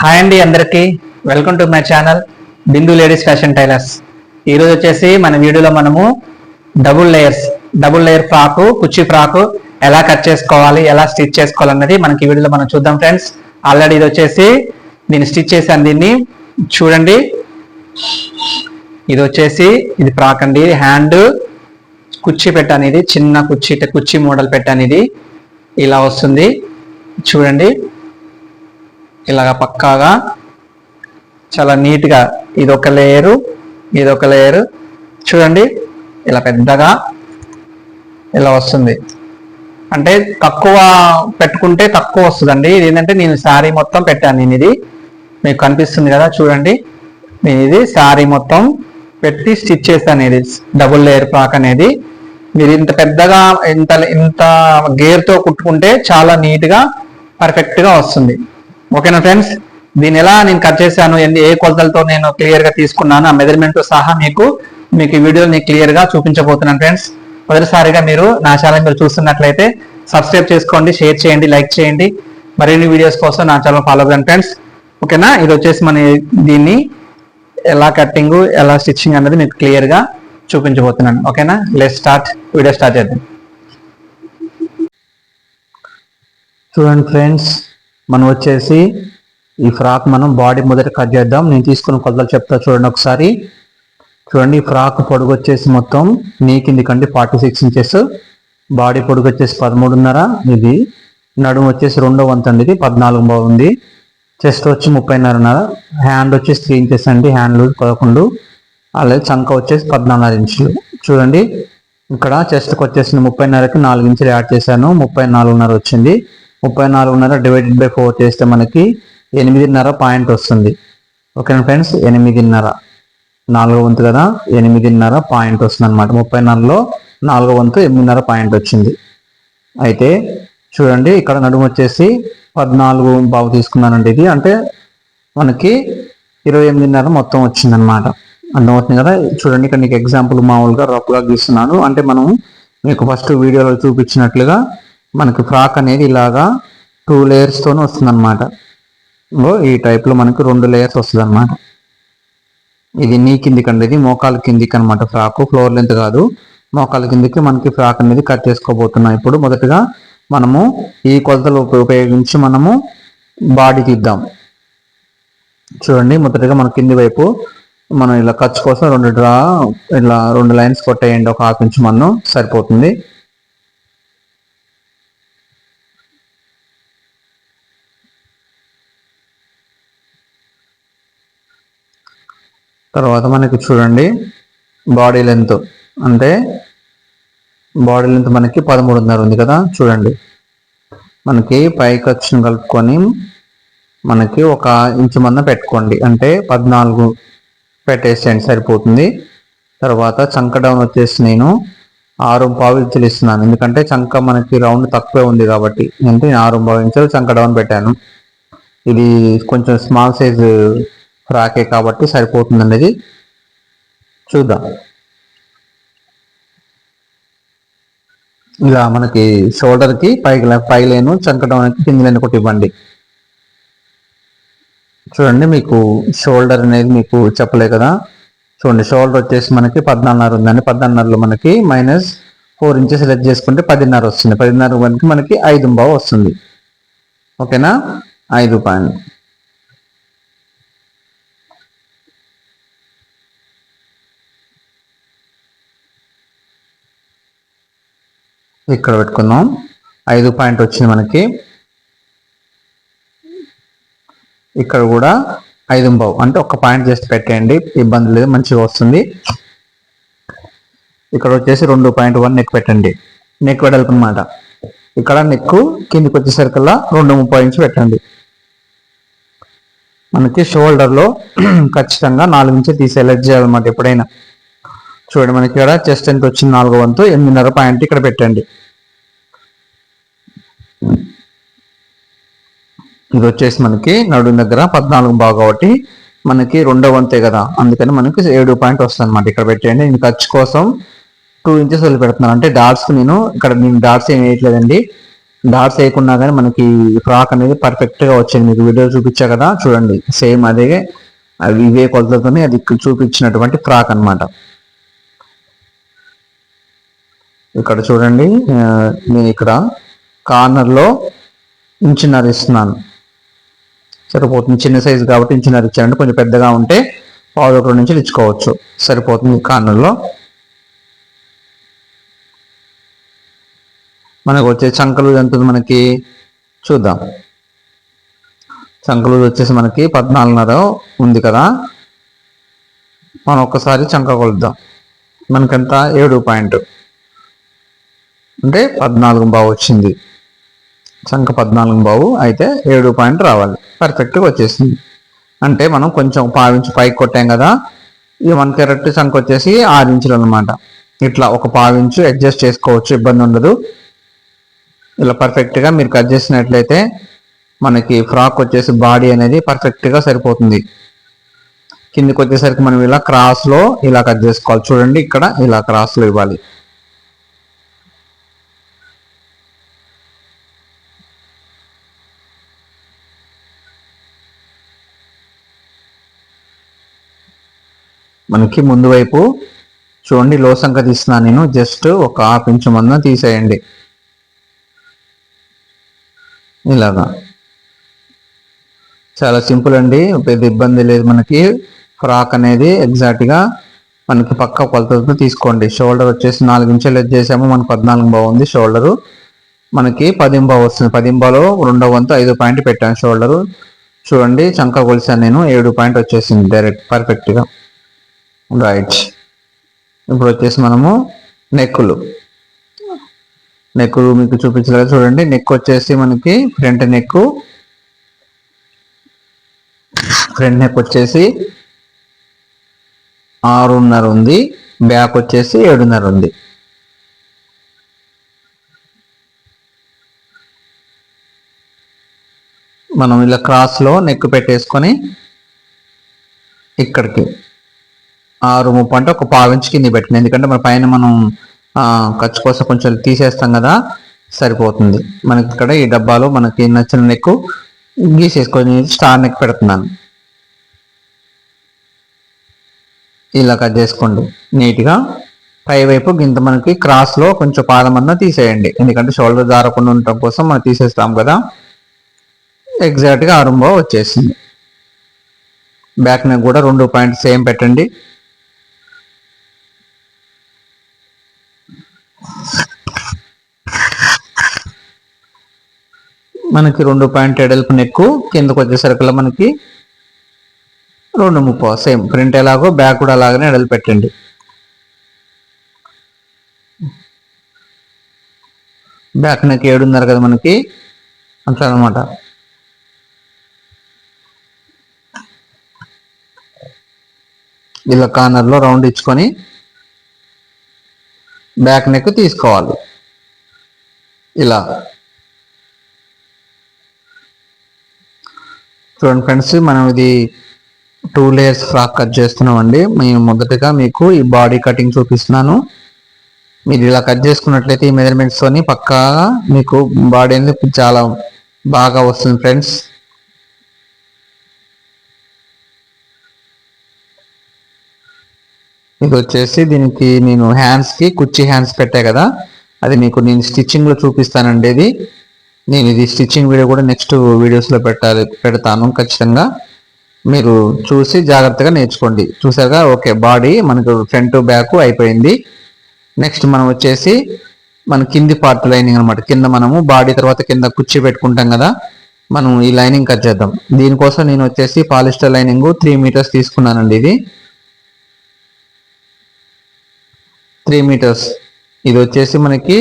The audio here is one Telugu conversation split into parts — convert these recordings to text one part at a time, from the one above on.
హాయ్ అండి అందరికీ. Welcome to my channel Bindu ladies fashion tailors ఈరోజు వచ్చేసి మన వీడియోలో మనము double layers double layer frock కుచ్చి ఫ్రాక్ ఎలా కట్ చేసుకోవాలి ఎలా స్టిచ్ చేసుకోవాలన్నది మనకి వీడియోలో మనం చూద్దాం ఫ్రెండ్స్ ఆల్రెడీ ఇది వచ్చేసి నేను స్టిచ్ చేశాను దీన్ని. చూడండి. ఇది వచ్చేసి ఇది ఫ్రాక్ అండి. హ్యాండ్ కుర్చీ పెట్టాను ఇది చిన్న కుర్చీ కుర్చీ మోడల్ పెట్టాను ఇది. ఇలా వస్తుంది. చూడండి. ఇలాగ పక్కాగా చాలా నీట్గా ఇది ఒక లేయరు ఇది ఒక లేయరు. చూడండి ఇలా పెద్దగా ఇలా వస్తుంది. అంటే తక్కువ పెట్టుకుంటే తక్కువ వస్తుందండి. ఇది ఏంటంటే నేను శారీ మొత్తం పెట్టాను నేను ఇది. మీకు కనిపిస్తుంది కదా చూడండి. నేను ఇది శారీ మొత్తం పెట్టి స్టిచ్ చేశాను ఇది. డబుల్ లేయర్ ఫ్రాక్ అనేది. మీరు ఇంత పెద్దగా ఇంత ఇంత గేర్తో కుట్టుకుంటే చాలా నీట్గా పర్ఫెక్ట్గా వస్తుంది. ఓకేనా ఫ్రెండ్స్? దీని ఎలా నేను కట్ చేశాను ఎన్ని ఏ కొలతలతో నేను క్లియర్గా తీసుకున్నాను ఆ మెజర్మెంట్ సహా మీకు మీకు ఈ వీడియో నేను క్లియర్గా చూపించబోతున్నాను ఫ్రెండ్స్. మొదటిసారిగా మీరు నా ఛానల్ మీరు చూస్తున్నట్లయితే సబ్స్క్రైబ్ చేసుకోండి షేర్ చేయండి లైక్ చేయండి. మరిన్ని వీడియోస్ కోసం నా ఛానల్ ఫాలో అవ్వండి ఫ్రెండ్స్. ఓకేనా? ఇది వచ్చేసి మన దీన్ని ఎలా కట్టింగ్ ఎలా స్టిచ్చింగ్ అనేది మీకు క్లియర్గా చూపించబోతున్నాను. ఓకేనా? లెట్ స్టార్ట్ వీడియో స్టార్ట్ చేద్దాం. చూడండి ఫ్రెండ్స్. మనం వచ్చేసి ఈ ఫ్రాక్ మనం బాడీ మొదట కట్ చేద్దాం. నేను తీసుకున్న కొలతలు చెప్తా చూడండి ఒకసారి. చూడండి ఈ ఫ్రాక్ పొడుగు వచ్చేసి మొత్తం నీ కిందికండి ఫార్టీ సిక్స్ ఇంచెస్. బాడీ పొడుగు వచ్చేసి పదమూడున్నర ఇది. నడుము వచ్చేసి రెండో వంతు అండి ఇది పద్నాలుగు బాగుంది చెస్ట్ వచ్చి ముప్పైన్నరన్నర. హ్యాండ్ వచ్చేసి త్రీ ఇంచెస్ అండి హ్యాండ్ లూజ్ పదకొండు. అలాగే చంక వచ్చేసి పద్నాలుగు ఇంచులు. చూడండి ఇక్కడ చెస్ట్కి వచ్చేసి ముప్పైన్నరకి నాలుగు ఇంచులు యాడ్ చేశాను ముప్పై నాలుగున్నర వచ్చింది. ముప్పై నాలుగున్నర డివైడెడ్ బై ఫోర్ చేస్తే మనకి ఎనిమిదిన్నర పాయింట్ వస్తుంది. ఓకేనా ఫ్రెండ్స్ ఎనిమిదిన్నర. నాలుగో వంతు కదా ఎనిమిదిన్నర పాయింట్ వస్తుంది అనమాట ముప్పై నాలుగులో నాలుగో వంతు ఎనిమిదిన్నర పాయింట్ వచ్చింది. అయితే చూడండి ఇక్కడ నడుము వచ్చేసి పద్నాలుగు బావు తీసుకున్నానండి ఇది. అంటే మనకి ఇరవై ఎనిమిదిన్నర మొత్తం వచ్చిందనమాట అర్థమవుతుంది కదా? చూడండి ఇక్కడ నీకు ఎగ్జాంపుల్ మామూలుగా రఫ్గా గీస్తున్నాను. అంటే మనం మీకు ఫస్ట్ వీడియోలో చూపించినట్లుగా మనకి ఫ్రాక్ అనేది ఇలాగా టూ లేయర్స్తో వస్తుందన్నమాట. ఈ టైప్లో మనకి రెండు లేయర్స్ వస్తుంది అనమాట ఇది నీ కిందికి అండి ఇది మోకాల కిందికి అనమాట ఫ్రాక్. ఫ్లోర్ లెంత్ కాదు. మోకాల కిందికి మనకి ఫ్రాక్ అనేది కట్ చేసుకోబోతున్నాం. ఇప్పుడు మొదటగా మనము ఈ కొలతలు ఉపయోగించి మనము బాడీ తీద్దాం. చూడండి మొదటగా మన కింది వైపు మనం ఇలా ఖర్చు కోసం రెండు డ్రా ఇలా రెండు లైన్స్ కొట్టేయండి. ఒక హాఫ్ ఇంచ్ మనం సరిపోతుంది. తర్వాత మనకి చూడండి బాడీ లెంత్ అంటే బాడీ లెంత్ మనకి పదమూడున్నర ఉంది కదా చూడండి. మనకి పై ఖర్చును కలుపుకొని మనకి ఒక ఇంచు మంద పెట్టుకోండి. అంటే పద్నాలుగు పెట్టేసేయండి సరిపోతుంది. తర్వాత చంక డౌన్ వచ్చేసి నేను ఆరు పావు ఇంచులు ఇస్తున్నాను. ఎందుకంటే చంక మనకి రౌండ్ తక్కువే ఉంది కాబట్టి అంటే ఆరు పావు ఇంచులు చంక డౌన్ పెట్టాను. ఇది కొంచెం స్మాల్ సైజు ఫ్రాకే కాబట్టి సరిపోతుందండి ఇది చూద్దాం. ఇలా మనకి షోల్డర్కి పైకి పై లేను చంకడానికి కింది లేను ఒకటి ఇవ్వండి. చూడండి మీకు షోల్డర్ అనేది మీకు చెప్పలే కదా. చూడండి షోల్డర్ వచ్చేసి మనకి పద్నాలుగున్నర ఉందండి. పద్నాలుగున్నరలో మనకి మైనస్ ఫోర్ ఇంచెస్ లెట్ చేసుకుంటే పదిన్నర వస్తుంది. పదిన్నర మనకి మనకి ఐదు బావ వస్తుంది. ఓకేనా? ఐదు పాయింట్ ఇక్కడ పెట్టుకుందాం. ఐదు పాయింట్ వచ్చింది మనకి. ఇక్కడ కూడా ఐదు బావు అంటే ఒక పాయింట్ జస్ట్ పెట్టేయండి. ఇబ్బంది లేదు మంచిగా వస్తుంది. ఇక్కడ వచ్చేసి రెండు పాయింట్ వన్ నెక్ పెట్టండి. నెక్ వెడల్పు అనమాట ఇక్కడ నెక్ కిందికి వచ్చేసరికల్లా రెండు ముప్పై ఇంచు పెట్టండి. మనకి షోల్డర్లో ఖచ్చితంగా నాలుగు ఇంచు తీసి ఎలర్ట్ చేయాలన్నమాట ఎప్పుడైనా. చూడండి మనకి ఇక్కడ చెస్ట్ ఎంత వచ్చింది? నాలుగో వంతు. ఎనిమిదిన్నర పాయింట్ ఇక్కడ పెట్టండి. ఇది వచ్చేసి మనకి నడుం దగ్గర పద్నాలుగు బాగా కాబట్టి మనకి రెండో వంతే కదా. అందుకని మనకి ఏడు పాయింట్ వస్తుంది అనమాట ఇక్కడ పెట్టండి నేను ఖర్చు కోసం టూ ఇంచెస్ వదిలి పెడుతున్నాను. అంటే డాట్స్ నేను ఇక్కడ నేను డాట్స్ ఏం వేయట్లేదండి. డాట్స్ వేయకుండా కానీ మనకి ఫ్రాక్ అనేది పర్ఫెక్ట్గా వచ్చింది. మీకు వీడియో చూపించా కదా? చూడండి. సేమ్ అదే అవి ఇవే కొలతలతోనే అది చూపించినటువంటి ఫ్రాక్ అన్నమాట. ఇక్కడ చూడండి నేను ఇక్కడ కార్నర్లో లో ఇస్తున్నాను. సరిపోతుంది. చిన్న సైజు కాబట్టి ఇంచున్నర ఇచ్చారంటే కొంచెం పెద్దగా ఉంటే పావు ఒకటి నుంచి ఇచ్చుకోవచ్చు సరిపోతుంది కార్నర్లో మనకు వచ్చే చంకలు ఎంత ఉంది మనకి? చూద్దాం. చంకలు వచ్చేసి మనకి పద్నాలుగున్నర ఉంది కదా. మనం ఒక్కసారి చంక కొలుద్దాం. మనకంత? ఏడు పాయింట్ అంటే పద్నాలుగు బావు వచ్చింది. చంక పద్నాలుగు బావు అయితే ఏడు పాయింట్ రావాలి. పర్ఫెక్ట్గా వచ్చేసింది. అంటే మనం కొంచెం పావించి పైకి కొట్టాం కదా ఈ వన్ క్యారెట్ చంక వచ్చేసి ఆరు ఇంచులు అనమాట ఇట్లా ఒక పావించు అడ్జస్ట్ చేసుకోవచ్చు ఇబ్బంది ఉండదు. ఇలా పర్ఫెక్ట్గా మీరు కట్ చేసినట్లయితే మనకి ఫ్రాక్ వచ్చేసి బాడీ అనేది పర్ఫెక్ట్గా సరిపోతుంది. కిందికి వచ్చేసరికి మనం ఇలా క్రాస్లో ఇలా కట్ చేసుకోవాలి. చూడండి ఇక్కడ ఇలా క్రాస్లో ఇవ్వాలి. మనకి ముందు వైపు చూడండి లో సంఖ్య తీస్తున్నాను నేను. జస్ట్ ఒక హాఫ్ ఇంచు మందం తీసేయండి. ఇలాగా. చాలా సింపుల్ అండి. పెద్ద ఇబ్బంది లేదు మనకి. ఫ్రాక్ అనేది ఎగ్జాక్ట్గా మనకి పక్క కొలతలతో తీసుకోండి. షోల్డర్ వచ్చేసి నాలుగు ఇంచులు చేసాము. మనకు పద్నాలుగు బాగుంది షోల్డరు. మనకి పదింబా వస్తుంది. పదింబాలో రెండో వంతు ఐదు పాయింట్ పెట్టాను షోల్డరు. చూడండి చంక కొలిసాను నేను. ఏడు పాయింట్ వచ్చేసింది. డైరెక్ట్ పర్ఫెక్ట్గా రైట్ ఇప్పుడు వచ్చేసి మనము నెక్కులు. నెక్ మీకు చూపించలేదు చూడండి. నెక్ వచ్చేసి మనకి ఫ్రంట్ నెక్ ఫ్రంట్ నెక్ వచ్చేసి ఆరున్నర ఉంది. బ్యాక్ వచ్చేసి ఏడున్నర ఉంది. మనం ఇలా క్రాస్లో నెక్ పెట్టేసుకొని ఇక్కడికి ఆరు ముప్పు అంటే ఒక పావించి కింద పెట్టిన ఎందుకంటే మన పైన మనం ఖర్చు కోసం కొంచెం తీసేస్తాం కదా సరిపోతుంది. మనకి ఇక్కడ ఈ డబ్బాలో మనకి నచ్చిన నెక్ గీసేసుకొని స్టార్ నెక్ పెడుతున్నాను. ఇలా కట్ చేసుకోండి. నీట్గా పై వైపు గింత మనకి క్రాస్లో కొంచెం పాదం అన్న తీసేయండి. ఎందుకంటే షోల్డర్ జారకుండా ఉండటం కోసం మనం తీసేస్తాం కదా. ఎగ్జాక్ట్గా ఆరంభం వచ్చేసింది. బ్యాక్ నెక్ కూడా రెండు పాయింట్ సేమ్ పెట్టండి. మనకి రెండు పాయింట్ ఎడల్పు నెక్కు కిందకు వచ్చేసరికి మనకి రెండు ముప్పో సేమ్ ప్రింట్ ఎలాగో బ్యాక్ కూడా అలాగనే ఎడలు పెట్టండి. బ్యాక్ నెక్ ఏడున్నర కదా మనకి అట్లా అనమాట ఇలా కార్నర్లో రౌండ్ ఇచ్చుకొని బ్యాక్ నెక్ తీసుకోవాలి. ఇలా. చూడండి ఫ్రెండ్స్ మనం ఇది టూ లేయర్స్ ఫ్రాక్ కట్ చేస్తున్నాం అండి మేము మొదటగా మీకు ఈ బాడీ కటింగ్ చూపిస్తున్నాను. మీరు ఇలా కట్ చేసుకున్నట్లయితే ఈ మెజర్మెంట్స్ తోని పక్కాగా మీకు బాడీ అనేది చాలా బాగా వస్తుంది ఫ్రెండ్స్. ఇది వచ్చేసి దీనికి నేను హ్యాండ్స్కి కుర్చీ హ్యాండ్స్ పెట్టా కదా. అది మీకు నేను స్టిచ్చింగ్లో చూపిస్తానండి ఇది. నేను ఇది స్టిచ్చింగ్ వీడియో కూడా నెక్స్ట్ వీడియోస్లో పెట్టాలి పెడతాను ఖచ్చితంగా. మీరు చూసి జాగ్రత్తగా నేర్చుకోండి. చూసారుగా? ఓకే బాడీ మనకు ఫ్రంట్ బ్యాక్ అయిపోయింది. నెక్స్ట్ మనం వచ్చేసి మన కింది పార్ట్ లైనింగ్ అనమాట కింద మనము బాడీ తర్వాత కింద కుర్చీ పెట్టుకుంటాం కదా. మనం ఈ లైనింగ్ కట్ చేద్దాం. దీనికోసం నేను వచ్చేసి పాలిస్టర్ లైనింగ్ త్రీ మీటర్స్ తీసుకున్నానండి ఇది. త్రీ మీటర్స్ ఇది వచ్చేసి మనకి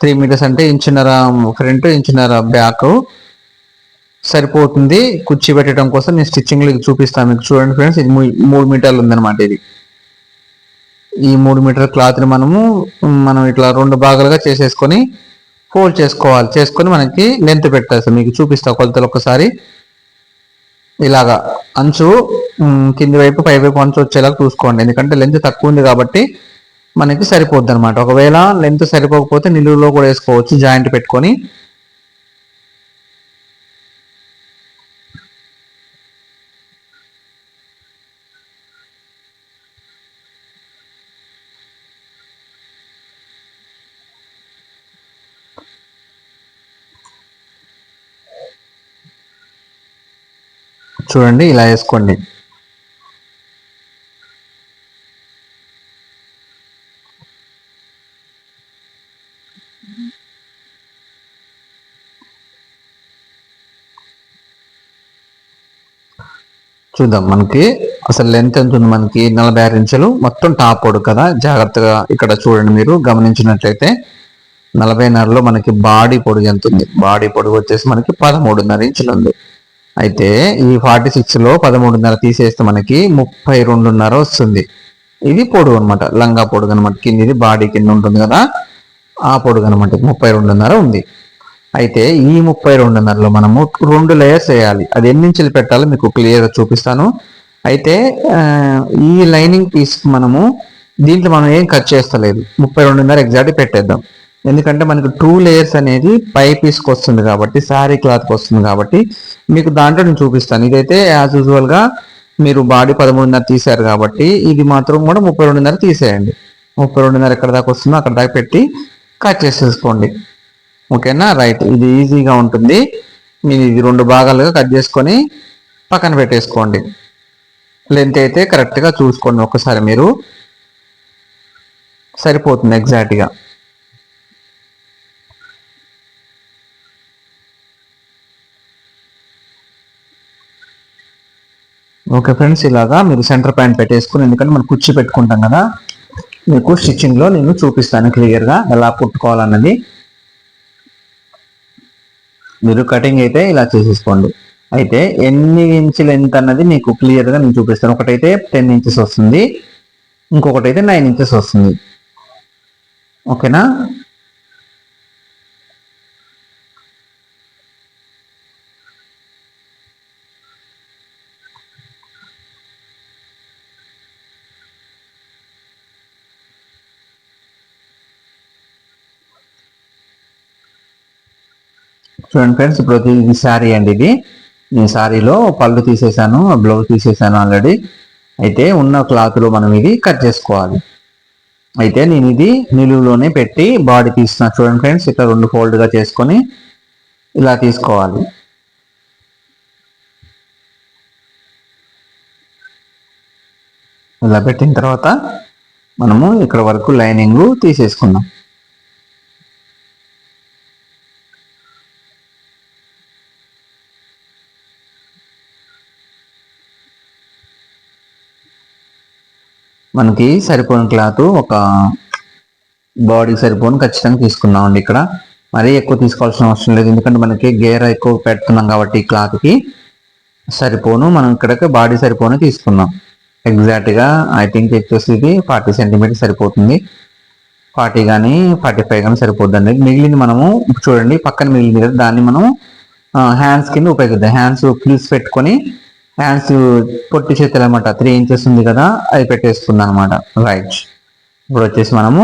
త్రీ మీటర్స్ అంటే ఇంచున్నర ఫ్రంట్ ఇంచున్నర బ్యాక్ సరిపోతుంది. కుర్చీ పెట్టడం కోసం నేను స్టిచ్చింగ్ చూపిస్తాను మీకు. చూడండి ఫ్రెండ్స్ ఇది మూడు మీటర్లు ఉందన్నమాట ఇది. ఈ మూడు మీటర్ క్లాత్ని మనము మనం ఇట్లా రెండు భాగాలుగా చేసేసుకొని ఫోల్డ్ చేసుకోవాలి. చేసుకొని మనకి లెంత్ పెట్టేస్తాం. మీకు చూపిస్తా కొలతలు ఒకసారి ఇలాగా అంచు కింది వైపు పై వైపు అంచు వచ్చేలాగా చూసుకోండి. ఎందుకంటే లెంత్ తక్కువ ఉంది కాబట్టి మనకి సరిపోద్ది అనమాట ఒకవేళ లెంత్ సరిపోకపోతే నిలువులో కూడా వేసుకోవచ్చు జాయింట్ పెట్టుకొని. చూడండి ఇలా వేసుకోండి. చూద్దాం. మనకి అసలు లెంత్ ఎంత ఉంది? మనకి నలభై ఆరు ఇంచులు. మొత్తం టాప్ పొడు కదా? జాగ్రత్తగా ఇక్కడ చూడండి మీరు. గమనించినట్లయితే నలభైన్నరలో మనకి బాడీ పొడుగు ఎంత ఉంది? బాడీ పొడుగు వచ్చేసి మనకి పదమూడున్నర ఇంచులు ఉంది. అయితే ఈ ఫార్టీ సిక్స్లో పదమూడున్నర తీసేస్తే మనకి ముప్పై రెండున్నర వస్తుంది. ఇది పొడుగు అనమాట లంగా పొడుగు అనమాట కింద ఇది బాడీ కింద ఉంటుంది కదా? ఆ పొడుగు అనమాట ముప్పై రెండున్నర ఉంది. అయితే ఈ ముప్పై రెండున్నరలో మనము రెండు లేయర్స్ వేయాలి. అది ఎన్నించులు పెట్టాలో మీకు క్లియర్గా చూపిస్తాను. అయితే ఈ లైనింగ్ పీస్ మనము దీంట్లో మనం ఏం కట్ చేస్తలేదు. ముప్పై రెండున్నర ఎగ్జాక్ట్ పెట్టేద్దాం. ఎందుకంటే మనకు టూ లేయర్స్ అనేది పై పీస్కి వస్తుంది కాబట్టి శారీ క్లాత్కి వస్తుంది కాబట్టి మీకు దాంట్లో నేను చూపిస్తాను. ఇదైతే యాజ్ యూజువల్గా మీరు బాడీ పదమూడున్నర తీసారు కాబట్టి ఇది మాత్రం కూడా ముప్పై రెండున్నర తీసేయండి. ముప్పై రెండున్నర ఎక్కడ దాకా వస్తుందో అక్కడ దాకా పెట్టి కట్ చేసేసుకోండి. ఓకేనా? రైట్. ఇది ఈజీగా ఉంటుంది. మీరు ఇది రెండు భాగాలుగా కట్ చేసుకొని పక్కన పెట్టేసుకోండి. లెంత్ అయితే కరెక్ట్గా చూసుకోండి ఒకసారి మీరు. సరిపోతుంది ఎగ్జాక్ట్గా ఓకే ఫ్రెండ్స్ ఇలాగా మీరు సెంటర్ ప్యాంట్ పెట్టేసుకుని ఎందుకంటే మనం కుర్చీ పెట్టుకుంటాం కదా మీకు స్టిచ్చింగ్లో నేను చూపిస్తాను క్లియర్గా ఎలా కుట్టుకోవాలన్నది. మీరు కటింగ్ అయితే ఇలా చేసేసుకోండి. అయితే ఎన్ని ఇంచులు ఎంత అన్నది మీకు క్లియర్గా నేను చూపిస్తాను. ఒకటైతే టెన్ ఇంచెస్ వస్తుంది. ఇంకొకటి అయితే నైన్ ఇంచెస్ వస్తుంది. ఓకేనా? చూడండి ఫ్రెండ్స్ ప్రతి ఇది శారీ అండి ఇది. నేను శారీలో పళ్ళు తీసేసాను బ్లౌజ్ తీసేసాను ఆల్రెడీ అయితే ఉన్న క్లాత్లో మనం ఇది కట్ చేసుకోవాలి. అయితే నేను ఇది నిలువులోనే పెట్టి బాడీ తీస్తున్నా. చూడండి ఫ్రెండ్స్ ఇక్కడ రెండు ఫోల్డ్గా చేసుకొని ఇలా తీసుకోవాలి. ఇలా పెట్టిన తర్వాత మనము ఇక్కడ వరకు లైనింగ్ తీసేసుకుందాం. మనకి సరిపోని క్లాత్ ఒక బాడీకి సరిపోని ఖచ్చితంగా తీసుకున్నామండి ఇక్కడ. మరీ ఎక్కువ తీసుకోవాల్సిన అవసరం లేదు. ఎందుకంటే మనకి గేర ఎక్కువ పెడుతున్నాం కాబట్టి ఈ క్లాత్కి సరిపోను. మనం ఇక్కడికి బాడీ సరిపోను తీసుకున్నాం. ఎగ్జాక్ట్గా ఐ థింక్ వచ్చేసి ఇది ఫార్టీ సెంటీమీటర్ సరిపోతుంది. ఫార్టీ కానీ ఫార్టీ ఫైవ్ కానీ సరిపోద్దండి. మిగిలింది మనము చూడండి పక్కన మిగిలింది కదా దాన్ని మనం హ్యాండ్స్ కింద ఉపయోగిద్దాం. హ్యాండ్స్ క్లిప్స్ పెట్టుకొని హ్యాండ్స్ పొట్టి చేతులు అనమాట త్రీ ఇంచెస్ ఉంది కదా అది పెట్టేసుకుందాం అనమాట రైట్ ఇప్పుడు వచ్చేసి మనము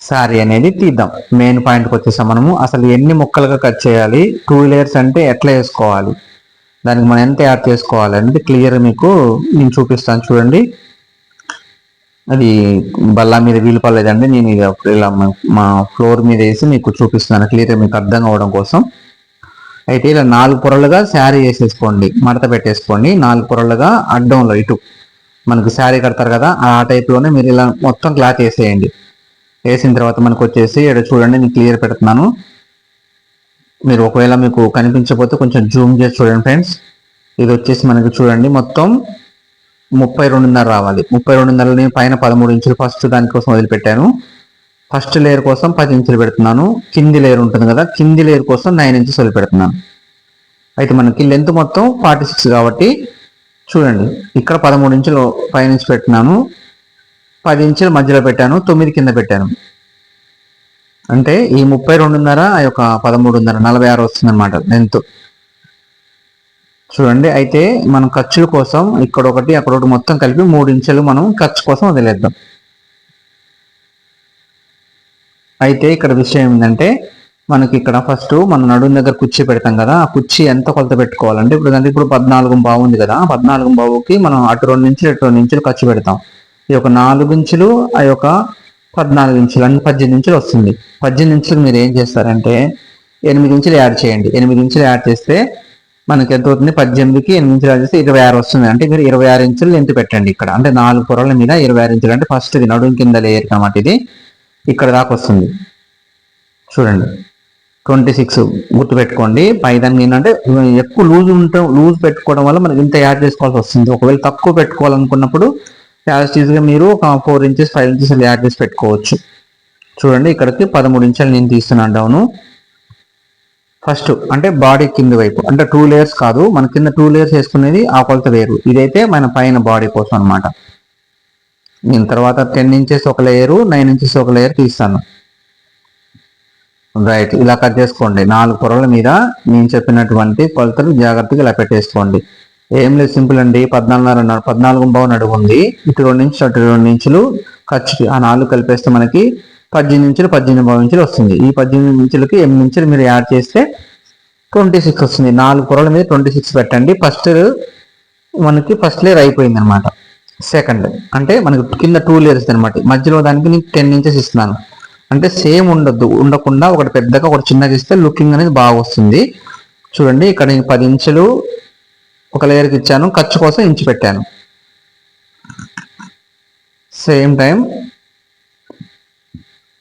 శారీ అనేది తీద్దాం. మెయిన్ పాయింట్కి వచ్చేసాం మనము. అసలు ఎన్ని ముక్కలుగా కట్ చేయాలి? టూ లేయర్స్ అంటే ఎట్లా వేసుకోవాలి? దానికి మనం ఎంత యాడ్ చేసుకోవాలి అంటే క్లియర్ మీకు నేను చూపిస్తాను చూడండి. అది బల్లా మీద వీలు పర్లేదండి నేను ఇది ఇలా మా ఫ్లోర్ మీద వేసి మీకు చూపిస్తున్నాను. క్లియర్ మీకు అర్థం కావడం కోసం. అయితే ఇలా నాలుగు పొరలుగా శారీ వేసేసుకోండి మడత పెట్టేసుకోండి. నాలుగు పొరలుగా అడ్డంలో ఇటు. మనకు శారీ కడతారు కదా ఆ టైప్లోనే మీరు ఇలా మొత్తం క్లాత్ వేసేయండి. వేసిన తర్వాత మనకు వచ్చేసి ఇక్కడ చూడండి నేను క్లియర్ పెడుతున్నాను. మీరు ఒకవేళ మీకు కనిపించకపోతే కొంచెం జూమ్ చేసి చూడండి ఫ్రెండ్స్ ఇది వచ్చేసి మనకి చూడండి మొత్తం ముప్పై రెండున్నర రావాలి. ముప్పై రెండున్నరని పైన పదమూడు ఇంచులు ఫస్ట్ దానికోసం వదిలిపెట్టాను. ఫస్ట్ లేయర్ కోసం పది ఇంచులు పెడుతున్నాను. కింది లేయర్ ఉంటుంది కదా కింది లేయర్ కోసం నైన్ ఇంచెస్ వదిలి పెడుతున్నాను. అయితే మనకి లెంత్ మొత్తం ఫార్టీ సిక్స్ కాబట్టి చూడండి ఇక్కడ పదమూడు ఇంచులు పైనుంచి పెట్టినాను పది ఇంచుల మధ్యలో పెట్టాను తొమ్మిది కింద పెట్టాను. అంటే ఈ ముప్పై రెండున్నర ఆ యొక్క పదమూడున్నర నలభై ఆరు వస్తుంది అనమాట లెంత్. చూడండి అయితే మనం ఖర్చుల కోసం ఇక్కడ ఒకటి అక్కడ ఒకటి మొత్తం కలిపి మూడు ఇంచులు మనం ఖర్చు కోసం వదిలేద్దాం. అయితే ఇక్కడ విషయం ఏంటంటే మనకి ఇక్కడ ఫస్ట్ మన నడుము దగ్గర కుర్చీ పెడతాం కదా ఆ కుర్చీ ఎంత కొలత పెట్టుకోవాలంటే ఇప్పుడు అంటే ఇప్పుడు పద్నాలుగు బావు ఉంది కదా పద్నాలుగు బావుకి మనం అటు రెండు నుంచి ఇటు రెండు ఇంచులు ఖర్చు పెడతాం. ఈ యొక్క నాలుగు ఇంచులు ఆ యొక్క పద్నాలుగు ఇంచులు అన్ని పద్దెనిమిది ఇంచులు వస్తుంది. పద్దెనిమిది ఇంచులు మీరు ఏం చేస్తారంటే ఎనిమిది ఇంచులు యాడ్ చేయండి. ఎనిమిది ఇంచులు యాడ్ చేస్తే మనకి ఎంత అవుతుంది? పద్దెనిమిదికి ఎనిమిది ఇంచులు యాడ్ చేస్తే ఇరవై ఆరు వస్తుంది. అంటే మీరు ఇరవై ఆరు ఇంచులు ఎంత పెట్టండి ఇక్కడ. అంటే నాలుగు పొరల మీద ఇరవై ఆరు ఇంచులు. అంటే ఫస్ట్ ఇది నడుము కింద లేయర్ కాబట్టి ఇది ఇక్కడ దాకా వస్తుంది. చూడండి. ట్వంటీ సిక్స్ గుర్తుపెట్టుకోండి. పైదానికి ఏంటంటే ఎక్కువ లూజ్ ఉంటే లూజ్ పెట్టుకోవడం వల్ల మనకి ఇంత యాడ్ చేసుకోవాల్సి వస్తుంది. ఒకవేళ తక్కువ పెట్టుకోవాలనుకున్నప్పుడు యాజ్ ఈజీగా మీరు ఒక four inches five inches add చేసి పెట్టుకోవచ్చు. చూడండి ఇక్కడికి పదమూడు ఇంచులు నేను తీస్తున్నాను డౌను. ఫస్ట్ అంటే బాడీ కింద వైపు అంటే టూ లేయర్స్ కాదు మన కింద టూ లేయర్స్ వేసుకునేది ఆ కొలత వేరు. ఇదైతే మన పైన బాడీ కోసం అనమాట నేను తర్వాత టెన్ ఇంచెస్ ఒక లేయరు నైన్ ఇంచెస్ ఒక లేయర్ తీస్తాను. రైట్ ఇలా కట్ చేసుకోండి. నాలుగు పొరల మీద నేను చెప్పినటువంటి కొలతలు జాగ్రత్తగా ఇలా పెట్టేసుకోండి. ఏం లేదు సింపుల్ అండి. పద్నాలుగున్నర పద్నాలుగు బావు అడుగు ఉంది. ఇటు రెండు ఇంచులు అటు రెండు ఇంచులు ఖర్చుకి ఆ నాలుగు కలిపేస్తే మనకి పద్దెనిమిది ఇంచులు పద్దెనిమిది బావు ఇంచులు వస్తుంది. ఈ పద్దెనిమిది ఇంచులకి ఎనిమిది ఇంచులు మీరు యాడ్ చేస్తే ట్వంటీ సిక్స్ వస్తుంది. నాలుగు పొరల మీద ట్వంటీ సిక్స్ పెట్టండి. ఫస్ట్ మనకి ఫస్ట్ లేయర్ అయిపోయింది అనమాట సెకండ్ అంటే మనకి కింద టూ లేయర్స్ అనమాట మధ్యలో దానికి నేను టెన్ ఇంచెస్ ఇస్తున్నాను. అంటే సేమ్ ఉండొద్దు. ఉండకుండా ఒకటి పెద్దగా ఒకటి చిన్నగా ఇస్తే లుకింగ్ అనేది బాగా వస్తుంది. చూడండి ఇక్కడ నేను పది ఇంచులు ఒక లేయర్కి ఇచ్చాను. ఖర్చు కోసం ఇంచు పెట్టాను. సేమ్ టైం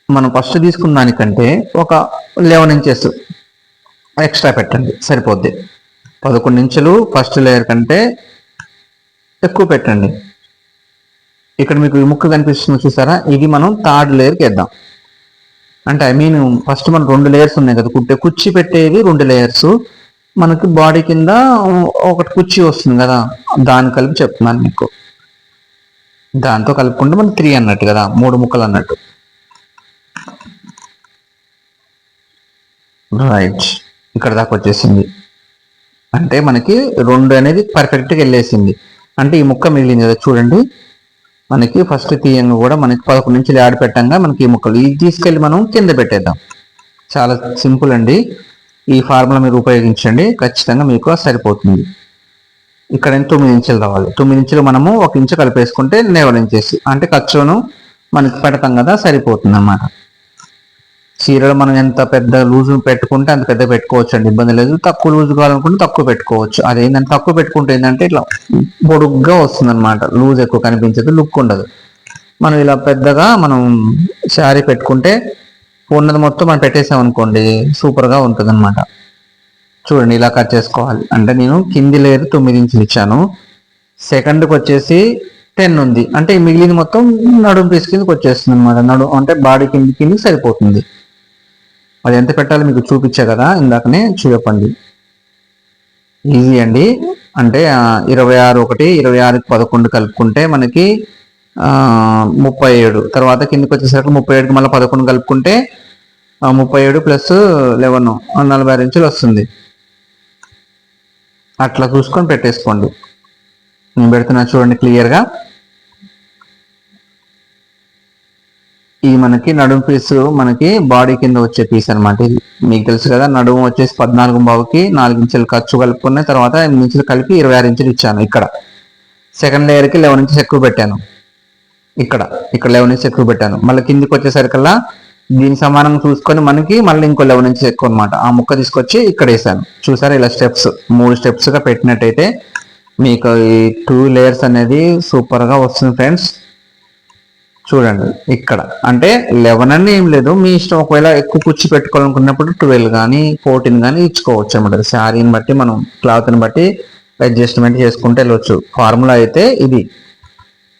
మనం ఫస్ట్ తీసుకున్న దానికంటే ఒక లెవెన్ ఇంచెస్ ఎక్స్ట్రా పెట్టండి. సరిపోద్ది. పదకొండు ఇంచులు ఫస్ట్ లేయర్ కంటే ఎక్కువ పెట్టండి. ఇక్కడ మీకు ఈ ముక్క కనిపిస్తుంది చూసారా? ఇది మనం థర్డ్ లేయర్కి వేద్దాం. అంటే ఐ మీన్ ఫస్ట్ మనం రెండు లేయర్స్ ఉన్నాయి కదా కుట్టే. కుర్చీ పెట్టేవి రెండు లేయర్స్ మనకి బాడీ కింద ఒకటి కుర్చీ వస్తుంది కదా. దాని కలిపి చెప్తున్నాను మీకు. దాంతో కలుపుకుంటే మనకి త్రీ అన్నట్టు కదా. మూడు ముక్కలు అన్నట్టు. రైట్ ఇక్కడ దాకా వచ్చేసింది. అంటే మనకి రెండు అనేది పర్ఫెక్ట్గా వెళ్ళేసింది. అంటే ఈ ముక్క మిగిలింది కదా చూడండి. మనకి ఫస్ట్ తీయంగా కూడా మనకి పదకొండు నుంచి యాడ్ పెట్టంగా మనకి ఈ ముక్కలు. ఇది తీసుకెళ్ళి మనం కింద పెట్టేద్దాం. చాలా సింపుల్ అండి. ఈ ఫార్ములా మీరు ఉపయోగించండి. ఖచ్చితంగా మీకు సరిపోతుంది. ఇక్కడ తొమ్మిది ఇంచులు రావాలి. తొమ్మిది ఇంచులు మనము ఒక ఇంచు కలిపేసుకుంటే నెవల్ అంటే ఖర్చును మనకి పెడతాం కదా సరిపోతుంది అన్నమాట చీరలు మనం ఎంత పెద్ద లూజు పెట్టుకుంటే అంత పెద్ద పెట్టుకోవచ్చు అండి ఇబ్బంది లేదు. తక్కువ లూజ్ కావాలనుకుంటే తక్కువ పెట్టుకోవచ్చు. అదేంటంటే తక్కువ పెట్టుకుంటే ఏంటంటే ఇట్లా పొడుగ్గా వస్తుంది అనమాట లూజ్ ఎక్కువ కనిపించదు లుక్ ఉండదు. మనం ఇలా పెద్దగా మనం శారీ పెట్టుకుంటే ఉన్నది మొత్తం మనం పెట్టేసాం అనుకోండి సూపర్గా ఉంటుంది అనమాట చూడండి ఇలా కట్ చేసుకోవాలి. అంటే నేను కింది లేరు తొమ్మిది ఇంచులు ఇచ్చాను. సెకండ్కి వచ్చేసి టెన్ ఉంది. అంటే మిగిలిన మొత్తం నడుము పీస్ కిందకి వచ్చేస్తుంది అనమాట నడు అంటే బాడీ కింది కిందకి సరిపోతుంది. అది ఎంత పెట్టాలో మీకు చూపించా కదా ఇందాకనే చూపండి ఈజీ అండి. అంటే ఇరవై ఆరు ఒకటి ఇరవై ఆరుకి పదకొండు కలుపుకుంటే మనకి ముప్పై ఏడు. తర్వాత కిందకి వచ్చేసరికి ముప్పై ఏడుకి మళ్ళీ పదకొండు కలుపుకుంటే ముప్పై ఏడు ప్లస్ లెవెన్ నలభై ఆరు ఇంచులు వస్తుంది. అట్లా చూసుకొని పెట్టేసుకోండి. నేను పెడుతున్నా చూడండి క్లియర్గా. ఈ మనకి నడుము పీస్ మనకి బాడీ కింద వచ్చే పీస్ అనమాట ఇది మీకు తెలుసు కదా నడుము వచ్చేసి పద్నాలుగు బావుకి నాలుగు ఇంచులు ఖర్చు కలుపుకున్న తర్వాత ఎనిమిది ఇంచులు కలిపి ఇరవై ఆరు ఇంచులు ఇచ్చాను ఇక్కడ. సెకండ్ లేయర్కి లెవెన్ ఇంచెస్ ఎక్కువ పెట్టాను. ఇక్కడ ఇక్కడ లెవెన్ ఇంచెస్ ఎక్కువ పెట్టాను. మళ్ళీ కిందికి వచ్చేసరికల్లా దీని సమానం చూసుకొని మనకి మళ్ళీ ఇంకో లెవెన్ ఇంచెస్ ఎక్కువ అనమాట ఆ ముక్క తీసుకొచ్చి ఇక్కడ వేసాను. చూసారా ఇలా స్టెప్స్ మూడు స్టెప్స్గా పెట్టినట్టయితే మీకు ఈ టూ లేయర్స్ అనేది సూపర్గా వస్తుంది ఫ్రెండ్స్ చూడండి ఇక్కడ. అంటే లెవెన్ అని ఏం లేదు మీ ఇష్టం ఒకవేళ ఎక్కువ కుర్చీ పెట్టుకోవాలనుకున్నప్పుడు ట్వెల్వ్ కానీ ఫోర్టీన్ కానీ ఇచ్చుకోవచ్చు అనమాట శారీని బట్టి మనం క్లాత్ని బట్టి అడ్జస్ట్మెంట్ చేసుకుంటే వెళ్ళొచ్చు. ఫార్ములా అయితే ఇది.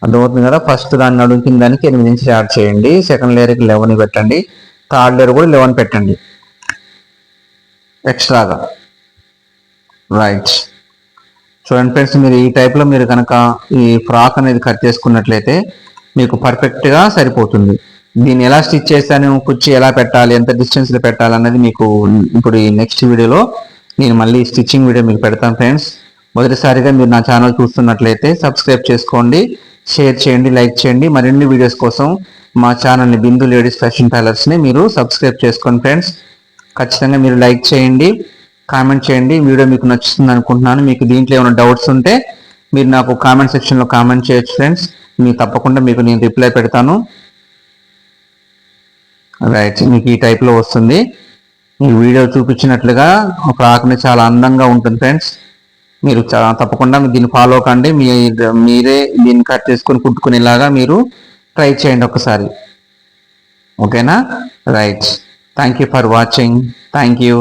అర్థమవుతుంది కదా? ఫస్ట్ దాన్ని నడుముకిన దానికి ఎనిమిది నుంచి యాడ్ చేయండి. సెకండ్ లేయర్కి లెవెన్ పెట్టండి. థర్డ్ లేయర్ కూడా లెవెన్ పెట్టండి. ఎక్స్ట్రాగా. రైట్. చూడండి ఫ్రెండ్స్ మీరు ఈ టైప్లో మీరు కనుక ఈ ఫ్రాక్ అనేది కట్ చేసుకున్నట్లయితే మీకు పర్ఫెక్ట్గా సరిపోతుంది. దీన్ని ఎలా స్టిచ్ చేస్తాను కుర్చీ ఎలా పెట్టాలి ఎంత డిస్టెన్స్లో పెట్టాలి అన్నది మీకు ఇప్పుడు ఈ నెక్స్ట్ వీడియోలో నేను మళ్ళీ స్టిచ్చింగ్ వీడియో మీకు పెడతాను ఫ్రెండ్స్ మొదటిసారిగా మీరు నా ఛానల్ చూస్తున్నట్లయితే సబ్స్క్రైబ్ చేసుకోండి షేర్ చేయండి లైక్ చేయండి. మరిన్ని వీడియోస్ కోసం మా ఛానల్ని బిందు లేడీస్ ఫ్యాషన్ టైలర్స్ని మీరు సబ్స్క్రైబ్ చేసుకోండి ఫ్రెండ్స్ ఖచ్చితంగా మీరు లైక్ చేయండి కామెంట్ చేయండి. వీడియో మీకు నచ్చుతుంది అనుకుంటున్నాను మీకు దీంట్లో ఏమైనా డౌట్స్ ఉంటే మీరు నాకు కామెంట్ సెక్షన్లో కామెంట్ చేయొచ్చు ఫ్రెండ్స్ మీకు తప్పకుండా మీకు నేను రిప్లై పెడతాను. రైట్ మీకు ఈ టైప్లో వస్తుంది. ఈ వీడియో చూపించినట్లుగా ఒక ఆకుని చాలా అందంగా ఉంటుంది ఫ్రెండ్స్ మీరు చాలా తప్పకుండా దీన్ని ఫాలో కండి. మీ మీరే దీన్ని కట్ చేసుకొని కుట్టుకునేలాగా మీరు ట్రై చేయండి ఒకసారి. ఓకేనా right thank you for watching thank you